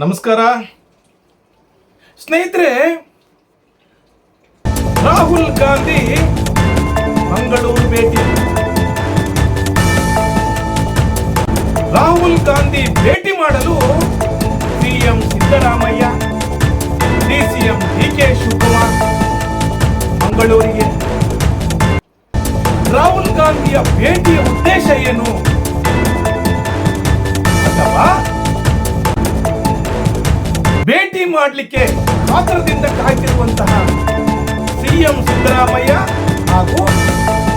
ನಮಸ್ಕಾರ. ಸ್ನೇಹಿತರೆ, ರಾಹುಲ್ ಗಾಂಧಿ ಮಂಗಳೂರು ಭೇಟಿ ರಾಹುಲ್ ಗಾಂಧಿ ಭೇಟಿ ಮಾಡಲು CM Siddaramaiah DCM D K Shivakumar ಮಂಗಳೂರಿಗೆ. ರಾಹುಲ್ ಗಾಂಧಿಯ ಭೇಟಿಯ ಉದ್ದೇಶ ಏನು? ಮಾಡಲಿಕ್ಕೆ ಕಾತರದಿಂದ ಕಾಯ್ತಿರುವಂತಹ ಸಿಎಂ ಸಿದ್ದರಾಮಯ್ಯ ಹಾಗೂ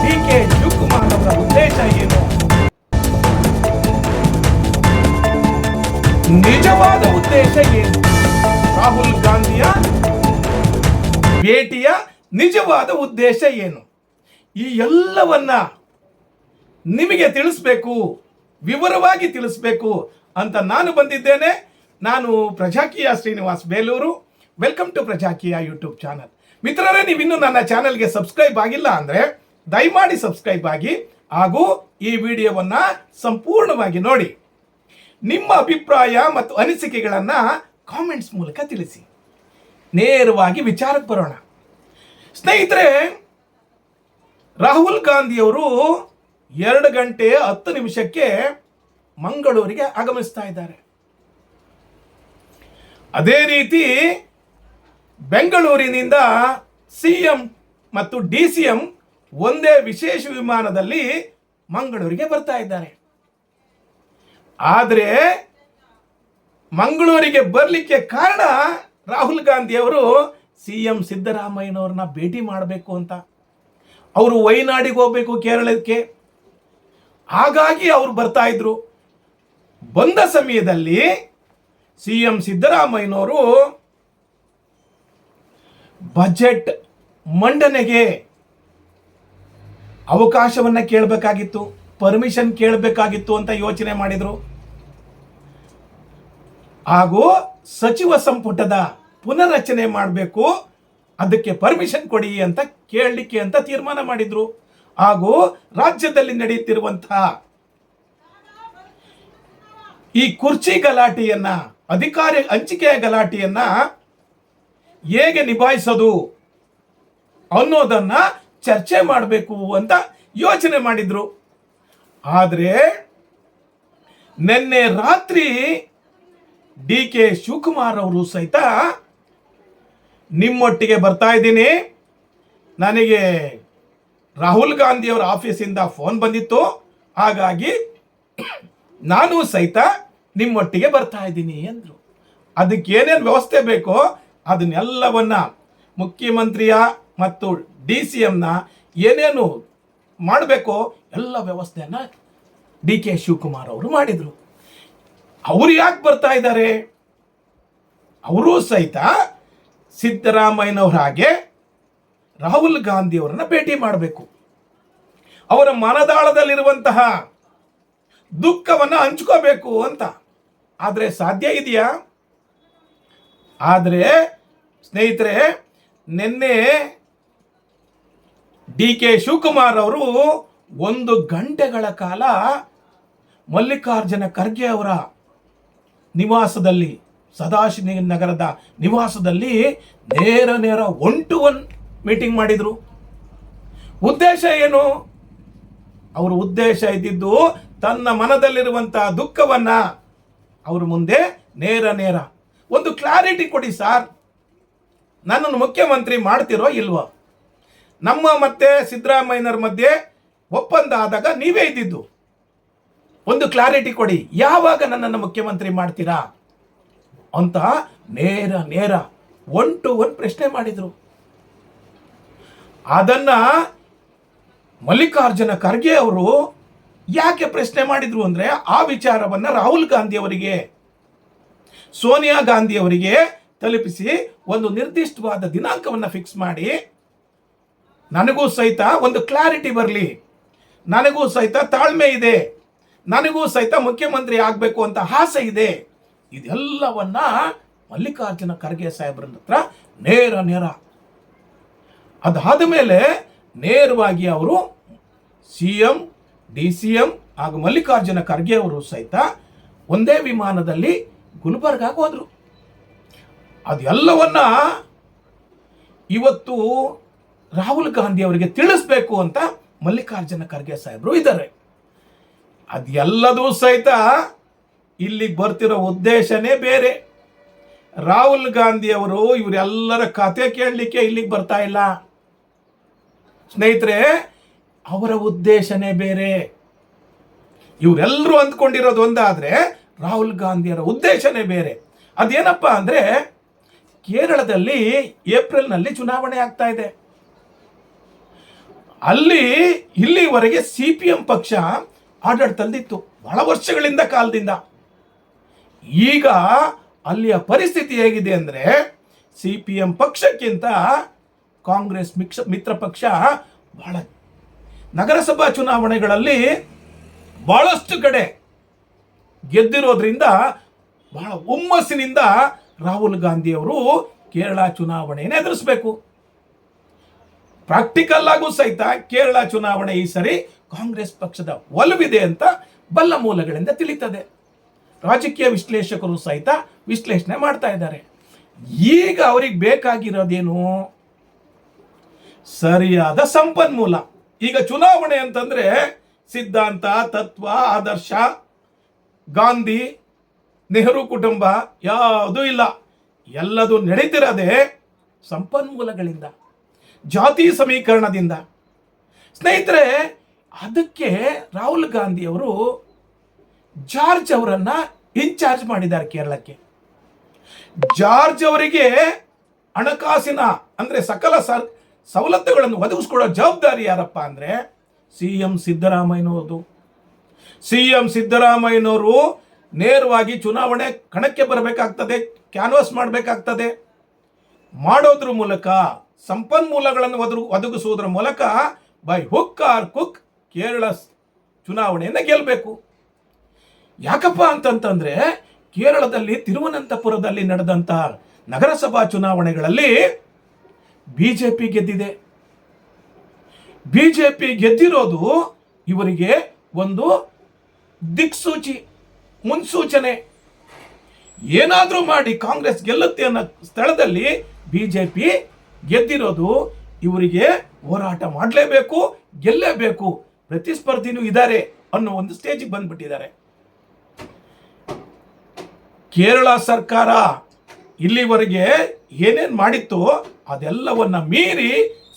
ಡಿ ಕೆ ಶಿವಕುಮಾರ್ ಅವರ ಉದ್ದೇಶ ಏನು? ನಿಜವಾದ ಉದ್ದೇಶ ಏನು? ರಾಹುಲ್ ಗಾಂಧಿಯ ಭೇಟಿಯ ನಿಜವಾದ ಉದ್ದೇಶ ಏನು? ಈ ಎಲ್ಲವನ್ನ ನಿಮಗೆ ತಿಳಿಸ್ಬೇಕು, ವಿವರವಾಗಿ ತಿಳಿಸ್ಬೇಕು ಅಂತ ನಾನು ಬಂದಿದ್ದೇನೆ. ನಾನು Prajakiya Srinivas Belur. Welcome to Prajakiya YouTube channel ಮಿತ್ರರೇ, ನೀವಿನ್ನೂ ನನ್ನ ಚಾನಲ್ಗೆ ಸಬ್ಸ್ಕ್ರೈಬ್ ಆಗಿಲ್ಲ ಅಂದರೆ ದಯಮಾಡಿ ಸಬ್ಸ್ಕ್ರೈಬ್ ಆಗಿ ಹಾಗೂ ಈ ವಿಡಿಯೋವನ್ನು ಸಂಪೂರ್ಣವಾಗಿ ನೋಡಿ. ನಿಮ್ಮ ಅಭಿಪ್ರಾಯ ಮತ್ತು ಅನಿಸಿಕೆಗಳನ್ನು ಕಾಮೆಂಟ್ಸ್ ಮೂಲಕ ತಿಳಿಸಿ. ನೇರವಾಗಿ ವಿಚಾರಕ್ಕೆ ಬರೋಣ. ಸ್ನೇಹಿತರೆ, ರಾಹುಲ್ ಗಾಂಧಿಯವರು ಎರಡು ಗಂಟೆ ಹತ್ತು ನಿಮಿಷಕ್ಕೆ ಮಂಗಳೂರಿಗೆ ಆಗಮಿಸ್ತಾ ಇದ್ದಾರೆ. ಅದೇ ರೀತಿ ಬೆಂಗಳೂರಿನಿಂದ ಸಿ ಎಂ ಮತ್ತು ಡಿ ಸಿ ಎಂ ಒಂದೇ ವಿಶೇಷ ವಿಮಾನದಲ್ಲಿ ಮಂಗಳೂರಿಗೆ ಬರ್ತಾ ಇದ್ದಾರೆ. ಆದರೆ ಮಂಗಳೂರಿಗೆ ಬರಲಿಕ್ಕೆ ಕಾರಣ ರಾಹುಲ್ ಗಾಂಧಿ ಅವರು ಸಿ ಎಂ ಸಿದ್ದರಾಮಯ್ಯನವ್ರನ್ನ ಭೇಟಿ ಮಾಡಬೇಕು ಅಂತ. ಅವರು ವೈನಾಡಿಗೆ ಹೋಗಬೇಕು ಕೇರಳಕ್ಕೆ. ಹಾಗಾಗಿ ಅವರು ಬರ್ತಾ ಇದ್ರು. ಬಂದ ಸಮಯದಲ್ಲಿ ಸಿ ಎಂ ಸಿದ್ದರಾಮಯ್ಯನವರು ಬಜೆಟ್ ಮಂಡನೆಗೆ ಅವಕಾಶವನ್ನ ಕೇಳಬೇಕಾಗಿತ್ತು ಪರ್ಮಿಷನ್ ಕೇಳಬೇಕಾಗಿತ್ತು ಅಂತ ಯೋಚನೆ ಮಾಡಿದ್ರು. ಹಾಗೂ ಸಚಿವ ಸಂಪುಟದ ಪುನರ್ರಚನೆ ಮಾಡಬೇಕು, ಅದಕ್ಕೆ ಪರ್ಮಿಷನ್ ಕೊಡಿ ಅಂತ ಕೇಳಲಿಕ್ಕೆ ಅಂತ ತೀರ್ಮಾನ ಮಾಡಿದ್ರು. ಹಾಗೂ ರಾಜ್ಯದಲ್ಲಿ ನಡೆಯುತ್ತಿರುವಂತಹ ಈ ಕುರ್ಚಿ ಗಲಾಟೆಯನ್ನ ಅಧಿಕಾರಿ ಹಂಚಿಕೆಯ ಗಲಾಟೆಯನ್ನ ಹೇಗೆ ನಿಭಾಯಿಸೋದು ಅನ್ನೋದನ್ನ ಚರ್ಚೆ ಮಾಡಬೇಕು ಅಂತ ಯೋಚನೆ ಮಾಡಿದ್ರು. ಆದರೆ ನಿನ್ನೆ ರಾತ್ರಿ ಡಿ ಕೆ ಶಿವಕುಮಾರ್ ಅವರು ಸಹಿತ ನಿಮ್ಮೊಟ್ಟಿಗೆ ಬರ್ತಾ ಇದ್ದೀನಿ. ನನಗೆ ರಾಹುಲ್ ಗಾಂಧಿಯವರ ಆಫೀಸಿಂದ ಫೋನ್ ಬಂದಿತ್ತು. ಹಾಗಾಗಿ ನಾನು ಸಹಿತ ನಿಮ್ಮೊಟ್ಟಿಗೆ ಬರ್ತಾ ಇದ್ದೀನಿ ಅಂದರು. ಅದಕ್ಕೆ ಏನೇನು ವ್ಯವಸ್ಥೆ ಬೇಕೋ ಅದನ್ನೆಲ್ಲವನ್ನ ಮುಖ್ಯಮಂತ್ರಿಯ ಮತ್ತು ಡಿ ಸಿ ಎಮ್ನ ಏನೇನು ಮಾಡಬೇಕೋ ಎಲ್ಲ ವ್ಯವಸ್ಥೆಯನ್ನು ಡಿ ಕೆ ಶಿವಕುಮಾರ್ ಅವರು ಮಾಡಿದರು. ಅವರು ಯಾಕೆ ಬರ್ತಾ ಇದ್ದಾರೆ? ಅವರೂ ಸಹಿತ ಸಿದ್ದರಾಮಯ್ಯನವ್ರ ಹಾಗೆ ರಾಹುಲ್ ಗಾಂಧಿ ಅವರನ್ನ ಭೇಟಿ ಮಾಡಬೇಕು. ಅವರ ಮನದಾಳದಲ್ಲಿರುವಂತಹ ದುಃಖವನ್ನು ಹಂಚ್ಕೋಬೇಕು ಅಂತ. ಆದರೆ ಸಾಧ್ಯ ಇದೆಯಾ? ಆದರೆ ಸ್ನೇಹಿತರೆ, ನಿನ್ನೆ ಡಿ ಕೆ ಶಿವಕುಮಾರ್ ಅವರು ಒಂದು ಗಂಟೆಗಳ ಕಾಲ ಮಲ್ಲಿಕಾರ್ಜುನ ಖರ್ಗೆ ಅವರ ನಿವಾಸದಲ್ಲಿ, ಸದಾಶಿವ ನಗರದ ನಿವಾಸದಲ್ಲಿ ನೇರ ನೇರ ಒನ್ ಟು ಒನ್ ಮೀಟಿಂಗ್ ಮಾಡಿದರು. ಉದ್ದೇಶ ಏನು? ಅವರ ಉದ್ದೇಶ ಇದ್ದಿದ್ದು ತನ್ನ ಮನದಲ್ಲಿರುವಂತಹ ದುಃಖವನ್ನ ಅವ್ರ ಮುಂದೆ ನೇರ ನೇರ. ಒಂದು ಕ್ಲಾರಿಟಿ ಕೊಡಿ ಸಾರ್. ನನ್ನನ್ನು ಮುಖ್ಯಮಂತ್ರಿ ಮಾಡ್ತಿರೋ ಇಲ್ವೋ? ನಮ್ಮ ಮತ್ತೆ ಸಿದ್ದರಾಮಯ್ಯನವ್ರ ಮಧ್ಯೆ ಒಪ್ಪಂದ ಆದಾಗ ನೀವೇ ಇದ್ದಿದ್ದು. ಒಂದು ಕ್ಲಾರಿಟಿ ಕೊಡಿ. ಯಾವಾಗ ನನ್ನನ್ನು ಮುಖ್ಯಮಂತ್ರಿ ಮಾಡ್ತೀರಾ? ಅಂತ ನೇರ ನೇರ ಒನ್ ಟು ಒನ್ ಪ್ರಶ್ನೆ ಮಾಡಿದರು. ಅದನ್ನು ಮಲ್ಲಿಕಾರ್ಜುನ ಖರ್ಗೆ ಅವರು ಯಾಕೆ ಪ್ರಶ್ನೆ ಮಾಡಿದ್ರು ಅಂದ್ರೆ ಆ ವಿಚಾರವನ್ನ ರಾಹುಲ್ ಗಾಂಧಿ ಅವರಿಗೆ, ಸೋನಿಯಾ ಗಾಂಧಿ ಅವರಿಗೆ ತಲುಪಿಸಿ ಒಂದು ನಿರ್ದಿಷ್ಟವಾದ ದಿನಾಂಕವನ್ನು ಫಿಕ್ಸ್ ಮಾಡಿ. ನನಗೂ ಸಹಿತ ಒಂದು ಕ್ಲಾರಿಟಿ ಬರಲಿ. ನನಗೂ ಸಹಿತ ತಾಳ್ಮೆ ಇದೆ. ನನಗೂ ಸಹಿತ ಮುಖ್ಯಮಂತ್ರಿ ಆಗಬೇಕು ಅಂತ ಆಸೆ ಇದೆ. ಇದೆಲ್ಲವನ್ನ ಮಲ್ಲಿಕಾರ್ಜುನ ಖರ್ಗೆ ಸಾಹೇಬ್ರ ಹತ್ರ ನೇರ ನೇರ. ಅದಾದ ಮೇಲೆ ನೇರವಾಗಿ ಅವರು C M D C M ಹಾಗೂ ಮಲ್ಲಿಕಾರ್ಜುನ ಖರ್ಗೆ ಅವರು ಸಹಿತ ಒಂದೇ ವಿಮಾನದಲ್ಲಿ ಗುಲ್ಬರ್ಗಾಗೆ ಹೋದರು. ಅದೆಲ್ಲವನ್ನ ಇವತ್ತು ರಾಹುಲ್ ಗಾಂಧಿ ಅವರಿಗೆ ತಿಳಿಸ್ಬೇಕು ಅಂತ ಮಲ್ಲಿಕಾರ್ಜುನ ಖರ್ಗೆ ಸಾಹೇಬರು ಇದ್ದಾರೆ. ಅದೆಲ್ಲದೂ ಸಹಿತ ಇಲ್ಲಿಗೆ ಬರ್ತಿರೋ ಉದ್ದೇಶನೇ ಬೇರೆ. ರಾಹುಲ್ ಗಾಂಧಿ ಅವರು ಇವರೆಲ್ಲರ ಕತೆ ಕೇಳಲಿಕ್ಕೆ ಇಲ್ಲಿಗೆ ಬರ್ತಾ ಇಲ್ಲ. ಸ್ನೇಹಿತರೆ ಅವರ ಉದ್ದೇಶನೇ ಬೇರೆ. ಇವರೆಲ್ಲರೂ ಅಂದ್ಕೊಂಡಿರೋದು ಒಂದಾದರೆ ರಾಹುಲ್ ಗಾಂಧಿಯರ ಉದ್ದೇಶನೇ ಬೇರೆ. ಅದೇನಪ್ಪ ಅಂದರೆ ಕೇರಳದಲ್ಲಿ ಏಪ್ರಿಲ್ನಲ್ಲಿ ಚುನಾವಣೆ ಆಗ್ತಾ ಇದೆ. ಅಲ್ಲಿ ಇಲ್ಲಿವರೆಗೆ ಸಿ ಪಿ ಎಂ ಪಕ್ಷ ಆಡಳಿತದಲ್ಲಿತ್ತು. ಬಹಳ ವರ್ಷಗಳಿಂದ ಕಾಲದಿಂದ. ಈಗ ಅಲ್ಲಿಯ ಪರಿಸ್ಥಿತಿ ಹೇಗಿದೆ ಅಂದರೆ ಸಿ ಪಿ ಎಂ ಪಕ್ಷಕ್ಕಿಂತ ಕಾಂಗ್ರೆಸ್ ಮಿಕ್ಷ ಮಿತ್ರ ಪಕ್ಷ ಬಹಳ ನಗರಸಭಾ ಚುನಾವಣೆಗಳಲ್ಲಿ ಬಹಳಷ್ಟು ಕಡೆ ಗೆದ್ದಿರೋದ್ರಿಂದ ಬಹಳ ಹುಮ್ಮಸ್ಸಿನಿಂದ ರಾಹುಲ್ ಗಾಂಧಿಯವರು ಕೇರಳ ಚುನಾವಣೆಯನ್ನು ಎದುರಿಸಬೇಕು. ಪ್ರಾಕ್ಟಿಕಲ್ ಆಗೂ ಸಹಿತ ಕೇರಳ ಚುನಾವಣೆ ಈ ಸರಿ ಕಾಂಗ್ರೆಸ್ ಪಕ್ಷದ ಒಲವಿದೆ ಅಂತ ಬಲ್ಲ ಮೂಲಗಳಿಂದ ತಿಳಿತದೆ. ರಾಜಕೀಯ ವಿಶ್ಲೇಷಕರು ಸಹಿತ ವಿಶ್ಲೇಷಣೆ ಮಾಡ್ತಾ ಇದ್ದಾರೆ. ಈಗ ಅವ್ರಿಗೆ ಬೇಕಾಗಿರೋದೇನು? ಸರಿಯಾದ ಸಂಪನ್ಮೂಲ. ಈಗ ಚುನಾವಣೆ ಅಂತಂದ್ರೆ ಸಿದ್ಧಾಂತ, ತತ್ವ, ಆದರ್ಶ, ಗಾಂಧಿ, ನೆಹರು ಕುಟುಂಬ ಯಾವುದೂ ಇಲ್ಲ. ಎಲ್ಲದು ನಡೀತಿರೋದೇ ಸಂಪನ್ಮೂಲಗಳಿಂದ, ಜಾತಿ ಸಮೀಕರಣದಿಂದ. ಸ್ನೇಹಿತರೆ, ಅದಕ್ಕೆ ರಾಹುಲ್ ಗಾಂಧಿ ಅವರು ಜಾರ್ಜ್ ಅವರನ್ನ ಇನ್ಚಾರ್ಜ್ ಮಾಡಿದ್ದಾರೆ ಕೇರಳಕ್ಕೆ. ಜಾರ್ಜ್ ಅವರಿಗೆ ಹಣಕಾಸಿನ ಅಂದ್ರೆ ಸಕಲ ಸರ್ ಸವಲತ್ತುಗಳನ್ನು ಒದಗಿಸ್ಕೊಡೋ ಜವಾಬ್ದಾರಿ ಯಾರಪ್ಪ ಅಂದ್ರೆ ಸಿ ಎಂ ಸಿದ್ದರಾಮಯ್ಯನವ್ರದು ಸಿ ಎಂ ಸಿದ್ದರಾಮಯ್ಯನವರು ನೇರವಾಗಿ ಚುನಾವಣೆ ಕಣಕ್ಕೆ ಬರಬೇಕಾಗ್ತದೆ ಕ್ಯಾನ್ವಾಸ್ ಮಾಡಬೇಕಾಗ್ತದೆ. ಮಾಡೋದ್ರ ಮೂಲಕ, ಸಂಪನ್ಮೂಲಗಳನ್ನು ಒದರು, ಒದಗಿಸುವುದರ ಮೂಲಕ ಬೈ ಹುಕ್ ಆರ್ ಕುಕ್ ಕೇರಳ ಚುನಾವಣೆಯನ್ನು ಗೆಲ್ಲಬೇಕು ಯಾಕಪ್ಪ ಅಂತಂತಂದ್ರೆ ಕೇರಳದಲ್ಲಿ ತಿರುವನಂತಪುರದಲ್ಲಿ ನಡೆದಂತ ನಗರಸಭಾ ಚುನಾವಣೆಗಳಲ್ಲಿ ಬಿಜೆಪಿ ಗೆದ್ದಿದೆ. ಬಿಜೆಪಿ ಗೆದ್ದಿರೋದು ಇವರಿಗೆ ಒಂದು ದಿಕ್ಸೂಚಿ, ಮುನ್ಸೂಚನೆ. ಏನಾದರೂ ಮಾಡಿ ಕಾಂಗ್ರೆಸ್ ಗೆಲ್ಲುತ್ತೆ ಅನ್ನೋ ಸ್ಥಳದಲ್ಲಿ ಬಿಜೆಪಿ ಗೆದ್ದಿರೋದು ಇವರಿಗೆ ಹೋರಾಟ ಮಾಡಲೇಬೇಕು ಗೆಲ್ಲಲೇಬೇಕು ಪ್ರತಿಸ್ಪರ್ಧಿನೂ ಇದ್ದಾರೆ ಅನ್ನೋ ಒಂದು ಸ್ಟೇಜಿಗೆ ಬಂದ್ಬಿಟ್ಟಿದ್ದಾರೆ. ಕೇರಳ ಸರ್ಕಾರ ಇಲ್ಲಿವರೆಗೆ ಏನೇನು ಮಾಡಿತ್ತು ಅದೆಲ್ಲವನ್ನ ಮೀರಿ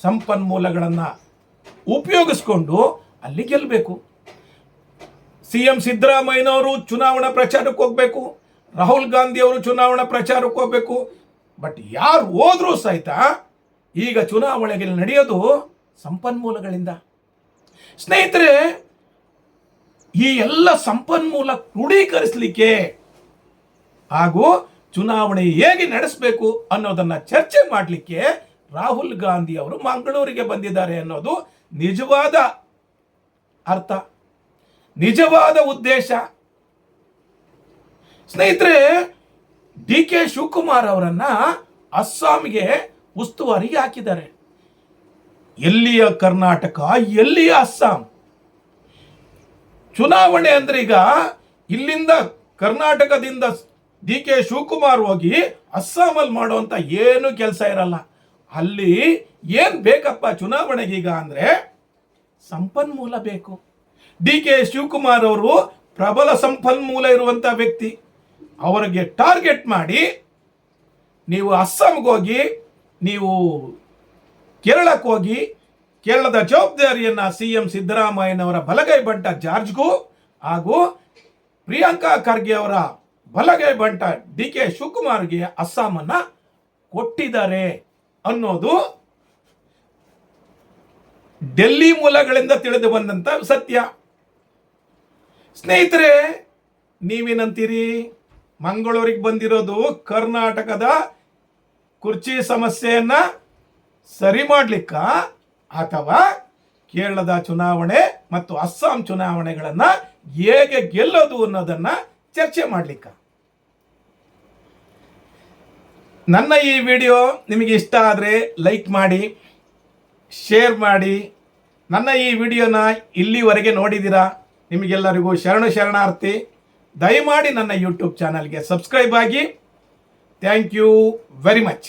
ಸಂಪನ್ಮೂಲಗಳನ್ನು ಉಪಯೋಗಿಸ್ಕೊಂಡು ಅಲ್ಲಿ ಗೆಲ್ಲಬೇಕು ಸಿ ಎಂ ಸಿದ್ದರಾಮಯ್ಯನವರು ಚುನಾವಣಾ ಪ್ರಚಾರಕ್ಕೆ ಹೋಗಬೇಕು, ರಾಹುಲ್ ಗಾಂಧಿ ಅವರು ಚುನಾವಣಾ ಪ್ರಚಾರಕ್ಕೆ ಹೋಗಬೇಕು. ಬಟ್ ಯಾರು ಹೋದರೂ ಸಹಿತ ಈಗ ಚುನಾವಣೆಗೆ ನಡೆಯೋದು ಸಂಪನ್ಮೂಲಗಳಿಂದ. ಸ್ನೇಹಿತರೆ, ಈ ಎಲ್ಲ ಸಂಪನ್ಮೂಲ ಕ್ರೋಢೀಕರಿಸಲಿಕ್ಕೆ ಹಾಗೂ ಚುನಾವಣೆ ಹೇಗೆ ನಡೆಸಬೇಕು ಅನ್ನೋದನ್ನ ಚರ್ಚೆ ಮಾಡಲಿಕ್ಕೆ ರಾಹುಲ್ ಗಾಂಧಿ ಅವರು ಮಂಗಳೂರಿಗೆ ಬಂದಿದ್ದಾರೆ ಅನ್ನೋದು ನಿಜವಾದ ಅರ್ಥ, ನಿಜವಾದ ಉದ್ದೇಶ. ಸ್ನೇಹಿತರೆ ಡಿ ಕೆ ಶಿವಕುಮಾರ್ ಅವರನ್ನ ಅಸ್ಸಾಂಗೆ ಉಸ್ತುವಾರಿಗೆ ಹಾಕಿದ್ದಾರೆ. ಎಲ್ಲಿಯ ಕರ್ನಾಟಕ, ಎಲ್ಲಿಯ ಅಸ್ಸಾಂ? ಚುನಾವಣೆ ಅಂದ್ರೆ ಈಗ ಇಲ್ಲಿಂದ ಕರ್ನಾಟಕದಿಂದ ಡಿ ಕೆ ಶಿವಕುಮಾರ್ ಹೋಗಿ ಅಸ್ಸಾಮಲ್ಲಿ ಮಾಡುವಂಥ ಏನು ಕೆಲಸ ಇರಲ್ಲ. ಅಲ್ಲಿ ಏನ್ ಬೇಕಪ್ಪ ಚುನಾವಣೆಗೀಗ ಅಂದ್ರೆ ಸಂಪನ್ಮೂಲ ಬೇಕು. ಡಿ ಕೆ ಶಿವಕುಮಾರ್ ಅವರು ಪ್ರಬಲ ಸಂಪನ್ಮೂಲ ಇರುವಂತ ವ್ಯಕ್ತಿ. ಅವರಿಗೆ ಟಾರ್ಗೆಟ್ ಮಾಡಿ ನೀವು ಅಸ್ಸಾಂಗೆ ಹೋಗಿ, ನೀವು ಕೇರಳಕ್ಕೆ ಹೋಗಿ, ಕೇರಳದ ಜವಾಬ್ದಾರಿಯನ್ನ ಸಿ ಎಂ ಸಿದ್ದರಾಮಯ್ಯನವರ ಬಲಗೈ ಬಂಟ ಜಾರ್ಜ್ಗೂ ಹಾಗೂ ಪ್ರಿಯಾಂಕಾ ಖರ್ಗೆ ಅವರ ಬಲಗೈ ಬಂಟ ಡಿ ಕೆ ಶಿವಕುಮಾರ್ಗೆ ಅಸ್ಸಾಮನ್ನ ಕೊಟ್ಟಿದ್ದಾರೆ ಅನ್ನೋದು ಡೆಲ್ಲಿ ಮೂಲಗಳಿಂದ ತಿಳಿದು ಬಂದಂತ ಸತ್ಯ. ಸ್ನೇಹಿತರೆ, ನೀವೇನಂತೀರಿ? ಮಂಗಳೂರಿಗೆ ಬಂದಿರೋದು ಕರ್ನಾಟಕದ ಕುರ್ಚಿ ಸಮಸ್ಯೆಯನ್ನ ಸರಿ ಮಾಡ್ಲಿಕ್ಕ? ಅಥವಾ ಕೇರಳದ ಚುನಾವಣೆ ಮತ್ತು ಅಸ್ಸಾಂ ಚುನಾವಣೆಗಳನ್ನ ಹೇಗೆ ಗೆಲ್ಲೋದು ಅನ್ನೋದನ್ನ ಚರ್ಚೆ ಮಾಡ್ಲಿಕ್ಕ? ನನ್ನ ಈ ವಿಡಿಯೋ ನಿಮಗೆ ಇಷ್ಟ ಆದರೆ ಲೈಕ್ ಮಾಡಿ, ಶೇರ್ ಮಾಡಿ. ನನ್ನ ಈ ವಿಡಿಯೋನ ಇಲ್ಲಿವರೆಗೆ ನೋಡಿದ್ದೀರಾ? ನಿಮಗೆಲ್ಲರಿಗೂ ಶರಣು ಶರಣಾರ್ಥಿ. ದಯಮಾಡಿ ನನ್ನ ಯೂಟ್ಯೂಬ್ ಚಾನಲ್ಗೆ ಸಬ್ಸ್ಕ್ರೈಬ್ ಆಗಿ. Thank you very much